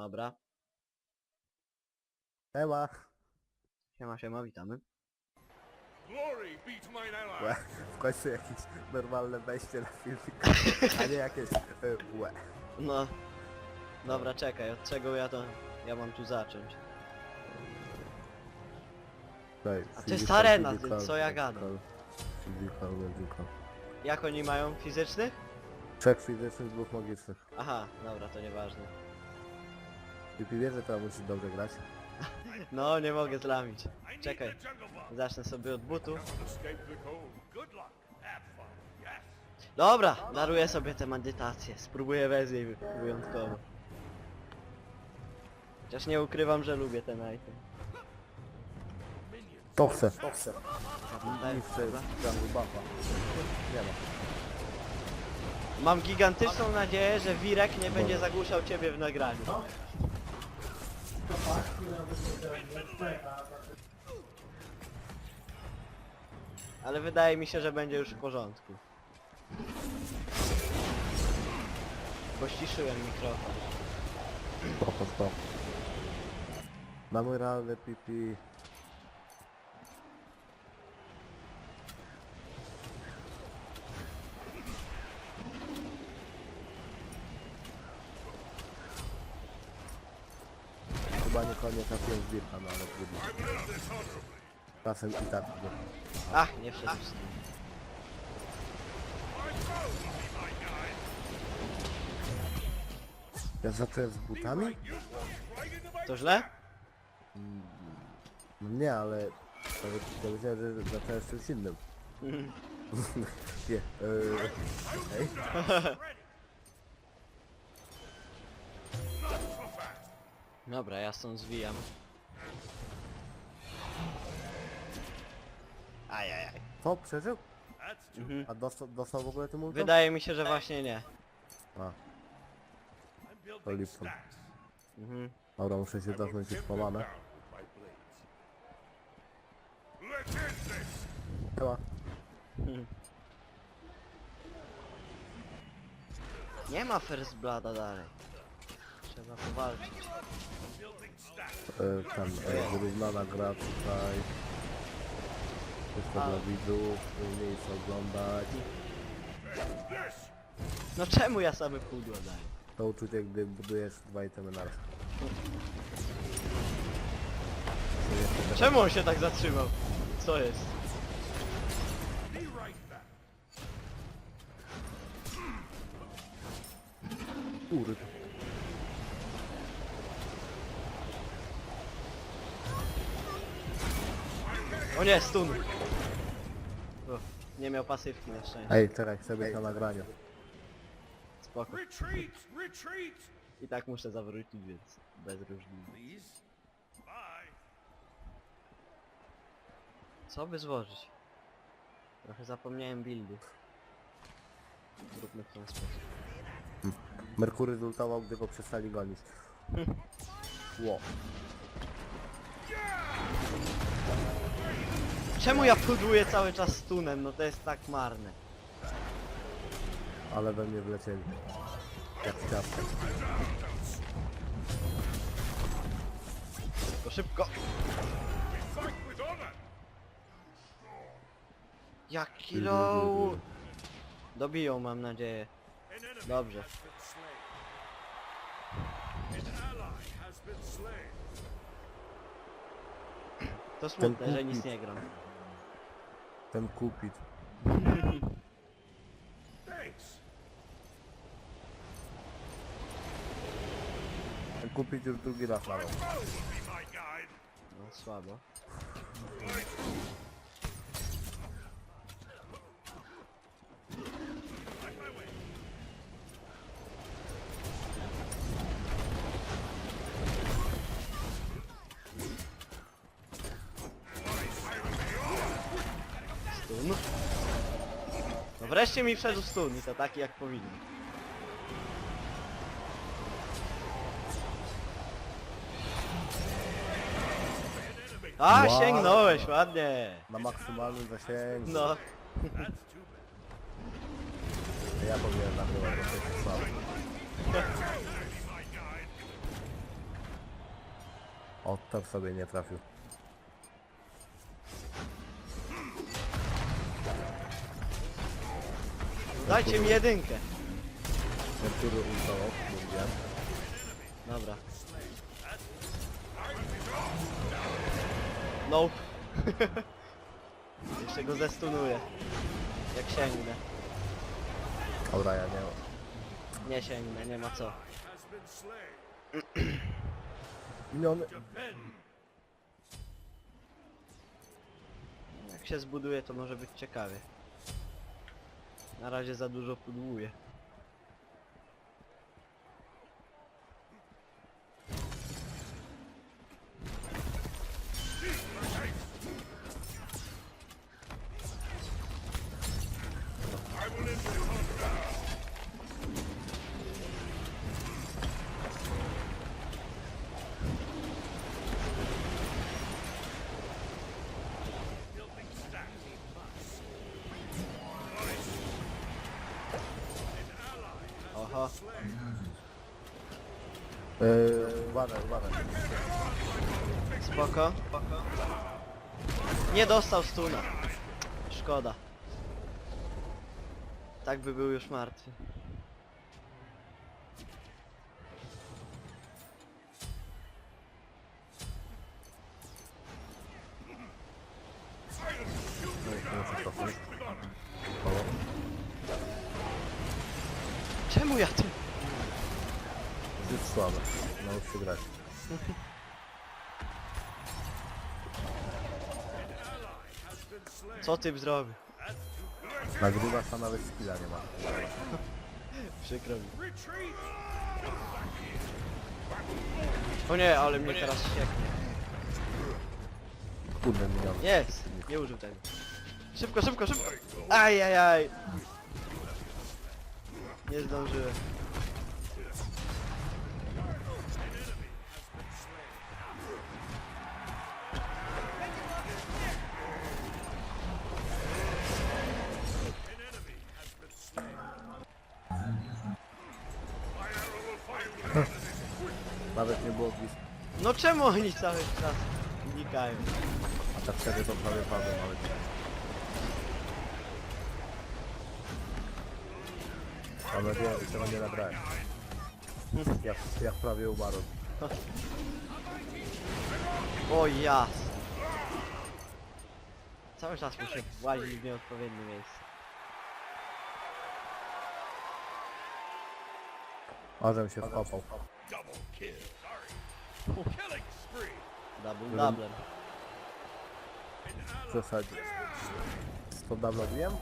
Dobra. Ema. Siema, siema, witamy. Glory be to mine ally. Łe. W końcu jakieś normalne wejście na filmik, a nie jakieś e, łe. No. Dobra, czekaj, od czego ja to... Ja mam tu zacząć. Daj, A to physical, jest arena, physical, co ja gadam? Physical. Jak oni mają? Fizycznych? Trzech fizycznych, dwóch magicznych. Aha, dobra, to nieważne. Pipi wie, że to musi dobrze grać. No, nie mogę zlamić. Czekaj, zacznę sobie od butów. Yes. Dobra, daruję sobie tę medytację. Spróbuję bez niej wy- wyjątkowo. Chociaż nie ukrywam, że lubię ten item. To chcę. To chcę. Buffa. Nie ma. Mam gigantyczną nadzieję, że Wirek nie będzie zagłuszał ciebie w nagraniu. Ale wydaje mi się, że będzie już w porządku. Bo ściszyłem mikrofon. Spoko, spoko. Mamy realne pipi. Chyba nie koniec trafiłem z Birka, no ale trudno. Czasem i tak. No. Ach, nie wszyscy. Ja zacząłem z butami? To źle? No nie, ale to, to myślałem, że zacząłem z czymś innym. nie, yy, okej. Dobra, ja stąd zwijam. Ajajaj. Co, przeżył? Mhm. A dostał, dostał w ogóle tym ultem? Wydaje mi się, że właśnie nie. A, To Lipton. Mhm. dobra, muszę się cofnąć end this. Chyba. Nie ma First Blooda dalej. Powalczyć. Building stacks. E, tam e, wyrównana gra tutaj. Wszystko A. dla widzów, miejsce oglądać. No czemu ja same pudło daję? To uczucie, gdy budujesz dwa itemy. To jeszcze teraz- Czemu on się tak zatrzymał? Co jest? Kurde. O nie, stun! O, nie miał pasywki na szczęście. Ej, czekaj, chcę być na nagraniu. Spoko. Retreat. Retreat. I tak muszę zawrócić, więc bez różnicy. Please. Bye. Co by złożyć? Trochę zapomniałem buildu. Zróbmy w ten sposób. Merkury zultował, gdy go przestali gonić. Ło. Czemu ja pudłuję cały czas stunem? No to jest tak marne. Ale we mnie wlecieli. Jak w ciastkę. To szybko! Jaki low! Dobiją mam nadzieję. Dobrze. To smutne, że nic nie gram. Ten kupit. Thanks. Ten kupit już drugi raz My mają. bow will be my guide. No słabo. Right my way. Stun. No wreszcie mi wszedł stun i to taki jak powinien. A, Wow. sięgnąłeś, ładnie. Na maksymalnym zasięgu. No. Ja powinienem nagrywać. Be my guide. O, to w sobie nie trafił. Dajcie mi jedynkę. Merkury ultował, mówiłem. Dobra. Nope. Jeszcze go zestunuję. Jak sięgnę. Dobra, ja nie... Nie sięgnę, nie ma co. Miniony. Jak się zbuduje, to może być ciekawie. Na razie za dużo pudłuję. Yy, uważaj, uważaj. Spoko. Nie dostał stuna. Szkoda. Tak by był już martwy. Co ty zrobił? Nagrywasz, a nawet skilla nie ma. Przykro mi. O nie, ale mnie teraz sieknie. Kurde, miniony. Jest! Nie użył tego. Szybko, szybko, szybko! Ajajaj! Nie zdążyłem. Nawet nie było blisko. No czemu oni cały czas unikają? A tak wtedy to prawie padło nawet. Mam nadzieję, że tego nie nabrałem. Jak, jak prawie umarłem. O jas! Cały czas muszę włazić w nieodpowiednie miejsce. A żem się wkopał. Double kill. Sorry. Killing spree. Double double. W zasadzie. To dawno wiem?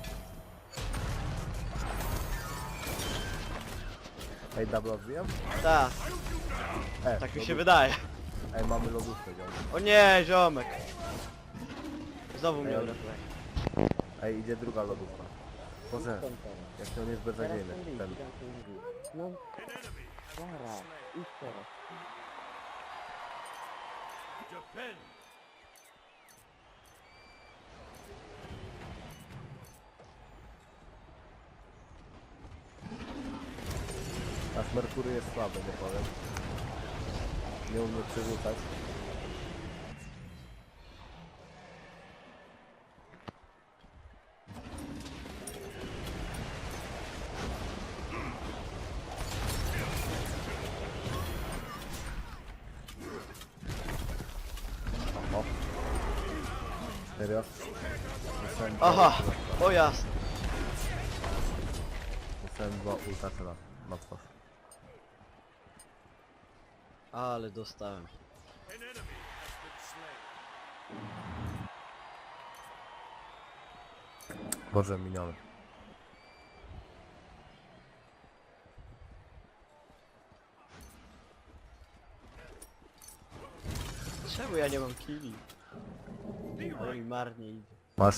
Ej, dawno odbiłem? Tak, E, tak mi się wydaje. Ej, mamy lodówkę, ziom. O nie, ziomek! Znowu mnie Ej, uratuje. Ej, idzie druga lodówka. Boże, jak to on jest beznadziejny, ten. No, zaraz, idź teraz. Defend. Nasz Merkury jest słaby, nie powiem. Nie umie przerzucać. Serio? Dostałem dwa Aha! ulta- O jasne. Dostałem dwa ulta na, na twarz. Ale dostałem. Boże, miniony. Czemu ja nie mam killi? Mi marnie idzie. Masz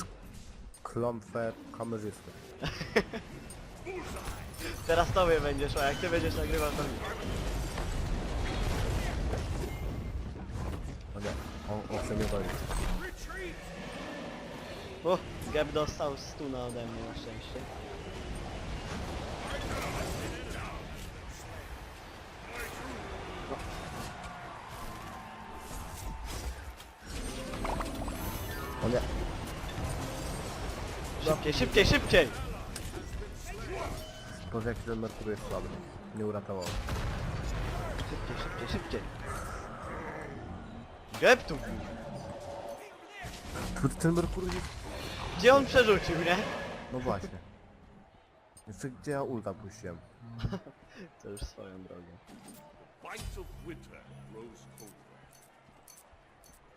klątwę kamerzysty. Teraz tobie będzie szło, jak ty będziesz nagrywał to mi. O nie, on, on chce mnie. Retreat. O, Geb dostał stuna ode mnie na szczęście. Szybciej, szybciej, szybciej! Boże, jaki ten Merkury jest słaby. Nie uratował. Szybciej, szybciej, szybciej. Gep tu! Kurde, ten Merkury jest... Gdzie on przerzucił, nie? No właśnie. Jeszcze gdzie ja ulta puściłem? To już swoją drogą. Bites of winter grows colder.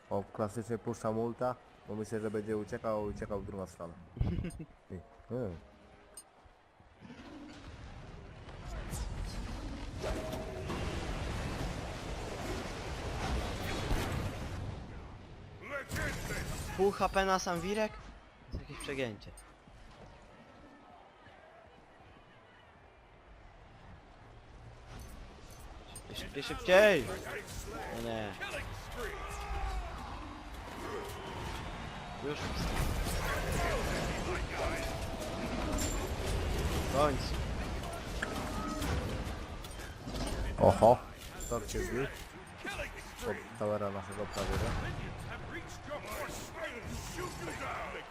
O, klasycznie puszczam ulta, bo myślę, że będzie uciekał, uciekał w drugą stronę. I, mm. This! Pół HP na sam wirek? To jest jakieś przegięcie. Szybciej, szybciej, szybciej! No nie. Już. W końcu. Oho! Tor się zbił. Od towera naszego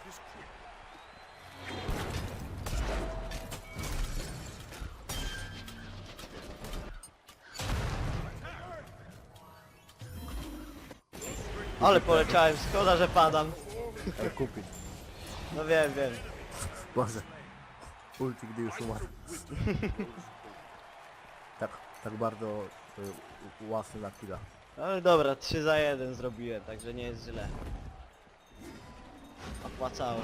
this quick. Ale poleciałem, szkoda, że padam. Ej, kupić. No wiem, wiem. Boże. Ulti, gdy już umarł. tak, tak bardzo y, łasny na killa. Ale dobra, 3 za 1 zrobiłem, także nie jest źle. Opłacało.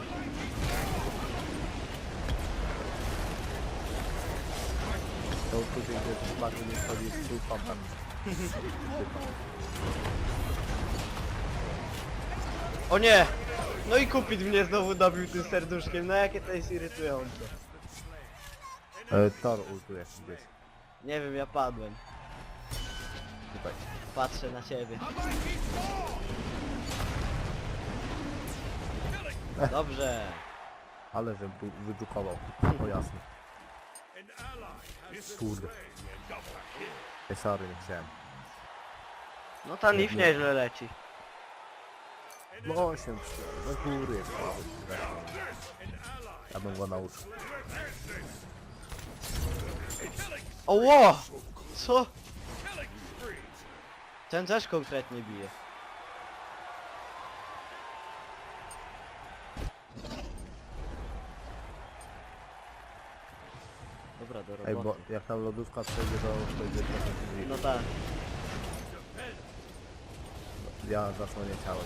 To uczucie, gdy bardzo nie wchodzi z full pumpem. O nie! No i Kupit mnie znowu dobił tym serduszkiem, no jakie to jest irytujące. E, Tor ultuje gdzieś. Nie wiem, ja padłem. Tutaj. Patrzę na ciebie. Dobrze. Ale żem tu wydrukował. O jasne. Ally has Kurde. Ej, sorry, nie chciałem. No ta Leaf nieźle leci. No 8 No góry. Ja bym go nauczył. Oło! Co? Ten też konkretnie bije. Dobra, do Ej, bo roboty. jak tam lodówka przejdzie, to będzie trochę mniej. No tak. Ja zasłonię ciałem.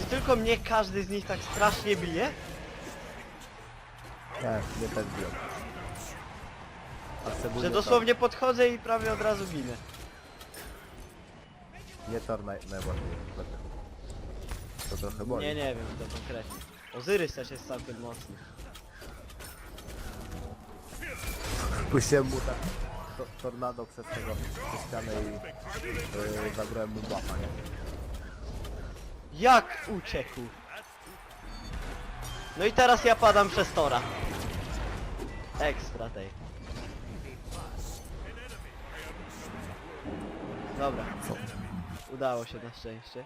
Czy tylko mnie każdy z nich tak strasznie bije? Nie, nie też biją. A szczególnie Że dosłownie podchodzę i prawie od razu ginę. Nie tor naj. To trochę boli. Nie, nie wiem to konkretnie. Ozyrys też jest całkiem mocny. Puściłem mu tak to, tornado przez tego przez ścianę i yy, zabrałem mu bapa, nie? Jak uciekł? No i teraz ja padam przez Tora. Ekstra tej. Dobra. Udało się na szczęście.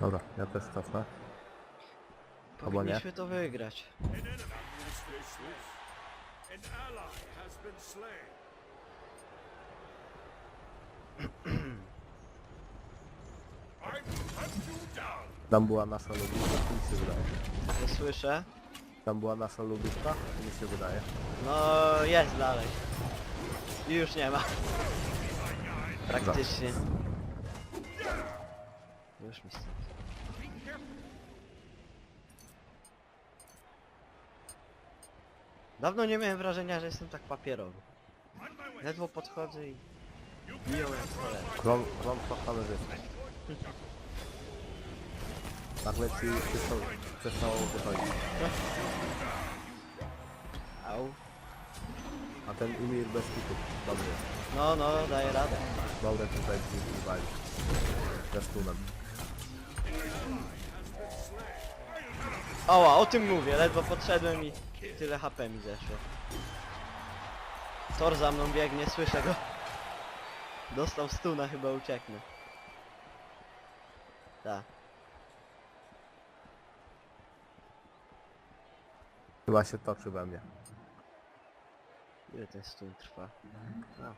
Dobra, ja też cofnę. Albo nie. Powinniśmy to wygrać. Tam była nasza lubówka, czy mi się wydaje? Nie słyszę. Tam była nasza lubówka, czy mi się wydaje? No jest dalej. I już nie ma. Praktycznie. Już mi stąd. Dawno nie miałem wrażenia, że jestem tak papierowy. Ledwo podchodzę i biją jak cholera. Klon, klon kamerzysty. Nagle ci przestał, przestał wychodzić. Au. A ten Imir bez kitu. Dobry jest. No, no, daję radę. Dobry tutaj ci wali. Ze stunem. Oła, o tym mówię, ledwo podszedłem i tyle HP mi zeszło. Tor za mną biegnie, słyszę go. Dostał stuna, chyba ucieknę. Tak. Chyba się toczy we mnie. Ile ten stół trwa? No.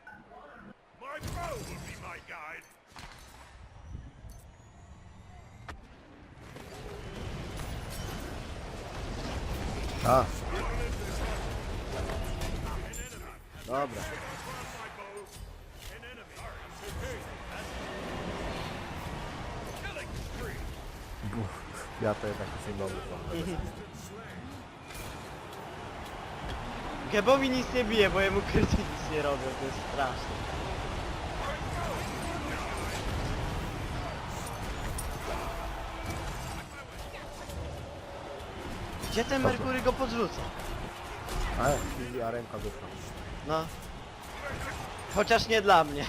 A. Dobra. Ja to jednak już nie mogę. Gebowi nic nie bije, bo jemu kryty nic nie robią, to jest straszne. Gdzie ten Merkury go podrzuca? A, i- a ręka wyszła. No. Chociaż nie dla mnie.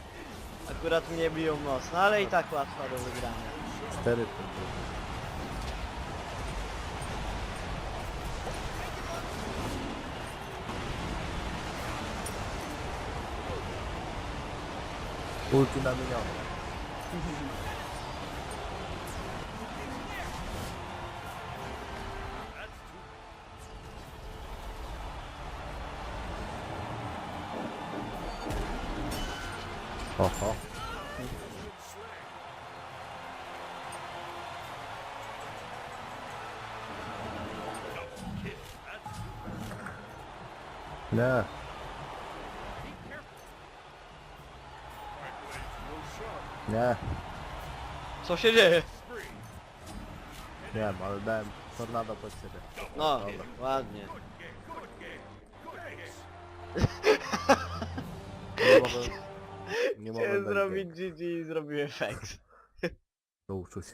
Akurat mnie biją mocno, ale i tak łatwa do wygrania. Cztery punkty. Ulti namienione. Oho. Nie. Nie, Co się dzieje? nie wiem, ale dałem tornado pod siebie. No, Dobra. ładnie. Nie mogę... Nie mogę Chciałem zrobić GG i zrobiłem fake. Do uczuć.